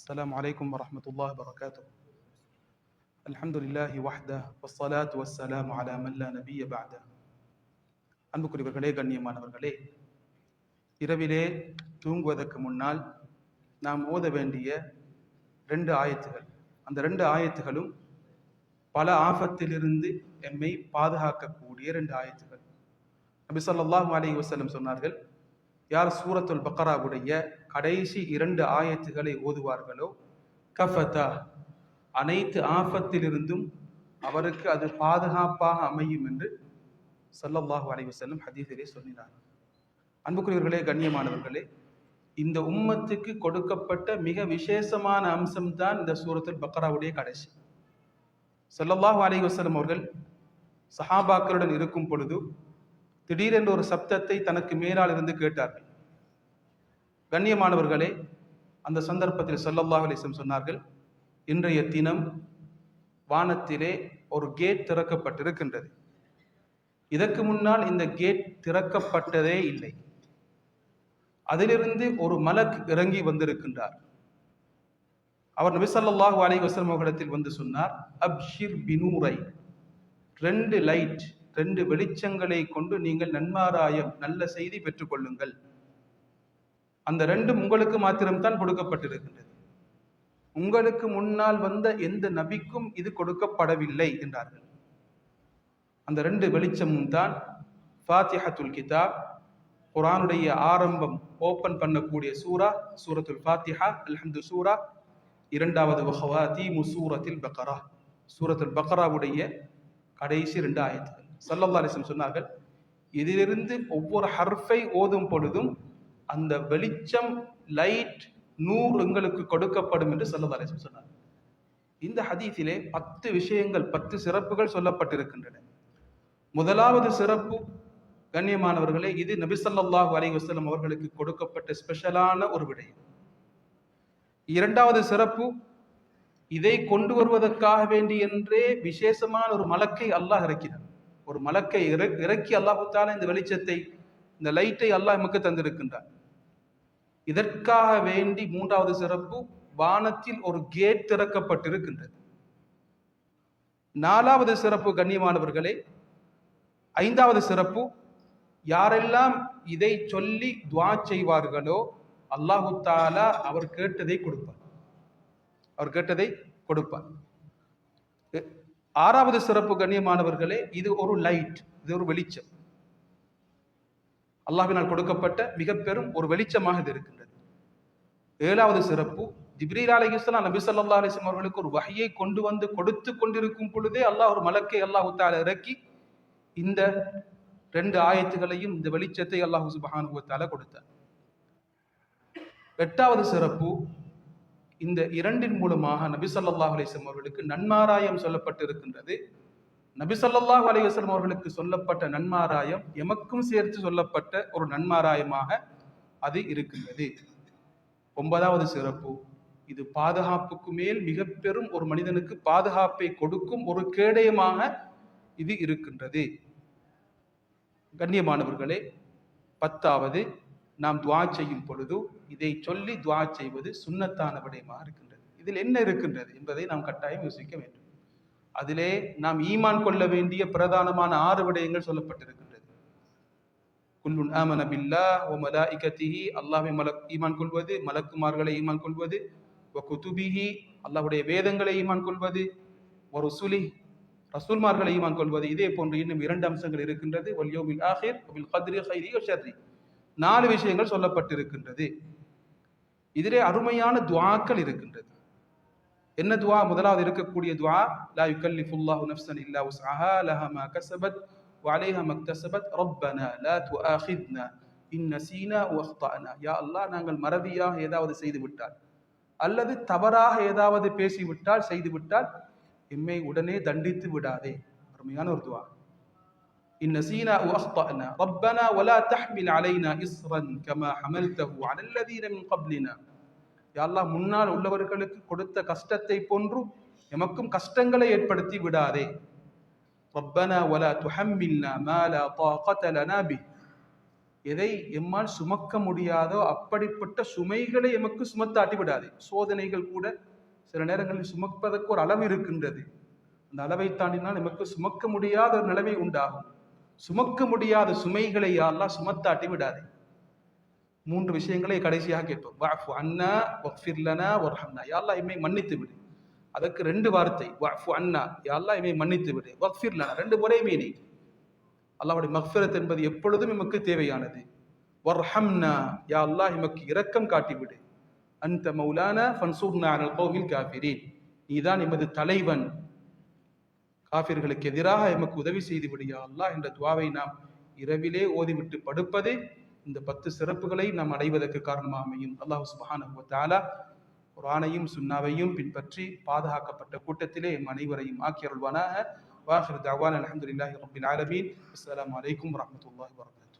السلام عليكم ورحمة الله وبركاته الحمد لله وحده والصلاة والسلام على من لا نبي بعده அன்புக்குரியவர்களே கண்ணியமானவர்களே இரவிலே தூங்குவதற்கு முன்னால் நாம் ஓத வேண்டிய ரெண்டு ஆயத்துகள் அந்த ரெண்டு ஆயத்துகளும் பல ஆபத்திலிருந்து எம்மை பாதுகாக்கக்கூடிய ரெண்டு ஆயத்துகள் நபி ஸல்லல்லாஹு அலைஹி வஸல்லம் சொன்னார்கள் யார் சூரத்துல் பக்கராவுடைய கடைசி இரண்டு ஆயத்துகளை ஓதுவார்களோ? கஃபதா. அனைத்து ஆபத்திலிருந்தும் அவருக்கு அது பாதுகாப்பாக அமையும் என்று ஸல்லல்லாஹு அலைஹி செல்லும் ஹதீஸிலே சொன்னார் அன்புக்குரியவர்களே கண்ணியமானவர்களே இந்த உம்மத்துக்கு கொடுக்கப்பட்ட மிக விசேஷமான அம்சம்தான் இந்த சூரத்துல் பக்ராவுடைய கடைசி. ஸல்லல்லாஹு அலைஹி வசலம் அவர்கள் சஹாபாக்களுடன் இருக்கும் பொழுது திடீரென்று ஒரு சப்தத்தை தனக்கு மேலால் இருந்து கேட்டார்கள். கண்ணியமானவர்களே அந்த சந்தர்ப்பத்தில் ஸல்லல்லாஹு அலைஹி சொன்னார்கள் இன்றைய தினம் வானத்திலே ஒரு கேட் திறக்கப்பட்டிருக்கின்றது. இதற்கு முன்னால் இந்த கேட் திறக்கப்பட்டதே இல்லை. அதிலிருந்து ஒரு மலக் இறங்கி வந்திருக்கின்றார். அவர் நபிசல்லாஹு அலை வசல்மகத்தில் வந்து சொன்னார் அப்ஷிர் பினூரை ரெண்டு லைட் ரெண்டு வெளிச்சங்களை கொண்டு நீங்கள் நன்மாராயம் நல்ல செய்தி பெற்றுக்கொள்ளுங்கள். அந்த ரெண்டும் உங்களுக்கு மாத்திரம்தான் கொடுக்கப்பட்டிருக்கின்றது. உங்களுக்கு முன்னால் வந்த எந்த நபிக்கும் இது கொடுக்கப்படவில்லை என்றார்கள். அந்த ரெண்டு வெளிச்சமும் தான் ஃபாத்திஹத்துல் கிதாப் குரானுடைய ஆரம்பம் ஓபன் பண்ணக்கூடிய சூரா சூரத்துல் ஃபாத்திஹா அல்ஹம்து சூரா இரண்டாவது வஹவாதி முசூரத்தில் பக்கரா சூரத்துல் பக்கராவுடைய கடைசி ரெண்டு ஆயத்துகள். சல்லல்லா அலிஸ்லம் சொன்னார்கள் இதிலிருந்து ஒவ்வொரு ஹர்ஃபை ஓதும் பொழுதும் அந்த வெளிச்சம் லைட் நூறு எங்களுக்கு கொடுக்கப்படும் என்று சல்லல்லா சொன்னார். இந்த ஹதீஸிலே பத்து விஷயங்கள் பத்து சிறப்புகள் சொல்லப்பட்டிருக்கின்றன. முதலாவது சிறப்பு கண்ணியமானவர்களே இது நபிசல்லாஹு அலி வசலம் அவர்களுக்கு கொடுக்கப்பட்ட ஸ்பெஷலான ஒரு விடயம் இரண்டாவது சிறப்பு இதை கொண்டு வருவதற்காக வேண்டி என்றே விசேஷமான ஒரு மலக்கை அல்லாஹ் இறக்கினார் ஒரு மலக்கை இற- இறக்கி அல்லாஹுத்தால இந்த வெளிச்சத்தை இந்த லைட்டை அல்லாஹ் நமக்கு தந்திருக்கின்றார் இதற்காக வேண்டி மூன்றாவது சிறப்பு வானத்தில் ஒரு கேட் திறக்கப்பட்டிருக்கின்றது. நாலாவது சிறப்பு கண்ணியமானவர்களே ஐந்தாவது சிறப்பு யாரெல்லாம் இதை சொல்லி துவா செய்வார்களோ அல்லாஹு தாலா அவர் கேட்டதை கொடுப்பார். அவர் கேட்டதை கொடுப்பார். ஆறாவது சிறப்பு கண்ணியமானவர்களே இது ஒரு லைட் இது ஒரு வெளிச்சம். அல்லாஹினால் கொடுக்கப்பட்ட மிக பெரும் ஒரு வெளிச்சமாக இது இருக்கின்றது. ஏழாவது சிறப்பு ஜிப்ரீல் அலைஹிஸ்ஸலாம் நபி சொல்லா அலிஸ்லாம் அவர்களுக்கு ஒரு வகையை கொண்டு வந்து கொடுத்து கொண்டிருக்கும் பொழுதே அல்லாஹ் ஒரு மலக்கை அல்லாஹ் தஆலா இறக்கி இந்த ரெண்டு ஆயத்துகளையும் இந்த வெளிச்சத்தை அல்லாஹ் சுப்ஹானஹு கொடுத்தார். எட்டாவது சிறப்பு இந்த இரண்டின் மூலமாக நபி சொல்லா அலிஸ்லாம் அவர்களுக்கு நன்மாராயம் சொல்லப்பட்டிருக்கின்றது. நபிசல்லாஹ் ஸல்லல்லாஹு அவர்களுக்கு சொல்லப்பட்ட நன்மாராயம் எமக்கும் சேர்த்து சொல்லப்பட்ட ஒரு நன்மாராயமாக அது இருக்கின்றது. ஒன்பதாவது சிறப்பு இது பாதுகாப்புக்கு மேல் மிக பெரும் ஒரு மனிதனுக்கு பாதுகாப்பை கொடுக்கும் ஒரு கேடயமாக இது இருக்கின்றது. கண்ணியமானவர்களே பத்தாவது நாம் துவா செய்யும் பொழுது இதை சொல்லி துவா செய்வது சுண்ணத்தான விடயமாக இருக்கின்றது. இதில் என்ன இருக்கின்றது என்பதை நாம் கட்டாயம் யோசிக்க வேண்டும். அதிலே நாம் ஈமான் கொள்ள வேண்டிய பிரதானமான ஆறு விடயங்கள் சொல்லப்பட்டிருக்கின்றது. குல்லுன் ஆமன ஓ மலா இகத்திஹி அல்லாஹை மலக் ஈமான் கொள்வது மலக்குமார்களை ஈமான் கொள்வது வ குதுபிஹி அல்லாஹுடைய வேதங்களை ஈமான் கொள்வது ஒரு சுலி ரசூல்மார்களை ஈமான் கொள்வது இதே போன்று இன்னும் இரண்டு அம்சங்கள் இருக்கின்றது. ஒல்யோமில் ஆஹிர் ஒபில் கத்ரி ஹைரி ஷர்ரி. நாலு விஷயங்கள் சொல்லப்பட்டிருக்கின்றது. இதிலே அருமையான துவாக்கள் இருக்கின்றது. என்ன துவா முதலாவது இருக்கக்கூடிய துவா லா யுகல்லிஃபுல்லாஹு நஃப்ஸன் இல்லா உஸ்அஹா லஹா மா கஸபத் وعليها ما اكتسبت ربنا لا تؤاخذنا إن نسينا واخطأنا يا الله நாங்கள் மறதியாக ஏதாவது செய்து விட்டால் அல்லது தவறாக ஏதாவது பேசிவிட்டால் செய்து விட்டால் எம்மை உடனே தண்டித்து விடாதே அருமையான ஒரு துவா إن نسينا وأخطأنا ربنا ولا تحمل علينا إصرا كما حملته على الذين من قبلنا யாழ்லா முன்னால் உள்ளவர்களுக்கு கொடுத்த கஷ்டத்தை போன்றும் எமக்கும் கஷ்டங்களை ஏற்படுத்தி விடாதே. ரப்பனா ஒலா துஹம்மில்னா மாலா தாகத லனா பி. எதை எம்மால் சுமக்க முடியாதோ அப்படிப்பட்ட சுமைகளை எமக்கு சுமத்தாட்டி விடாதே. சோதனைகள் கூட சில நேரங்களில் சுமப்பதற்கு ஒரு அளவு இருக்கின்றது. அந்த அளவை தாண்டினால் நமக்கு சுமக்க முடியாத ஒரு நிலைமை உண்டாகும். சுமக்க முடியாத சுமைகளை யாரெல்லாம் சுமத்தாட்டி விடாது. மூன்று விஷயங்களை கடைசியாக கேட்போம். வாஃபு அண்ணா வஃபிர்லனா வர்ஹம்னா. யாரெல்லாம் இம்மை மன்னித்து விடு. அதற்கு ரெண்டு வார்த்தை வாஃபு அண்ணா யாரெல்லாம் இம்மை மன்னித்து விடு. வஃபிர்லனா ரெண்டு முறை நீ அல்லாவுடைய மஃபிரத் என்பது எப்பொழுதும் எமக்கு தேவையானது. வர்ஹம்னா. யா அல்லாஹ் எமக்கு இரக்கம் காட்டிவிடு அந்த மௌலானா ஃபன்சூர்னா அனல் கோவில் காஃபிரீன். நீதான் எமது தலைவன். காஃபிர்களுக்கு எதிராக எமக்கு உதவி செய்து விடியா அல்லாஹ் என்ற துவாவை நாம் இரவிலே ஓதிவிட்டு படுப்பது இந்த பத்து சிறப்புகளை நாம் அடைவதற்கு காரணமாக அமையும். அல்லாஹ் சுபஹானஹு தாலா குரானையும் சுன்னாவையும் பின்பற்றி பாதுகாக்கப்பட்ட கூட்டத்திலே எம் அனைவரையும் ஆக்கியருள்வானாக வாஹிர் தவான் அலமதுல்லாஹி ரபின் ஆலமீன். அஸ்லாம் வலைக்கம் வரமத்துல வபரகாத்துஹு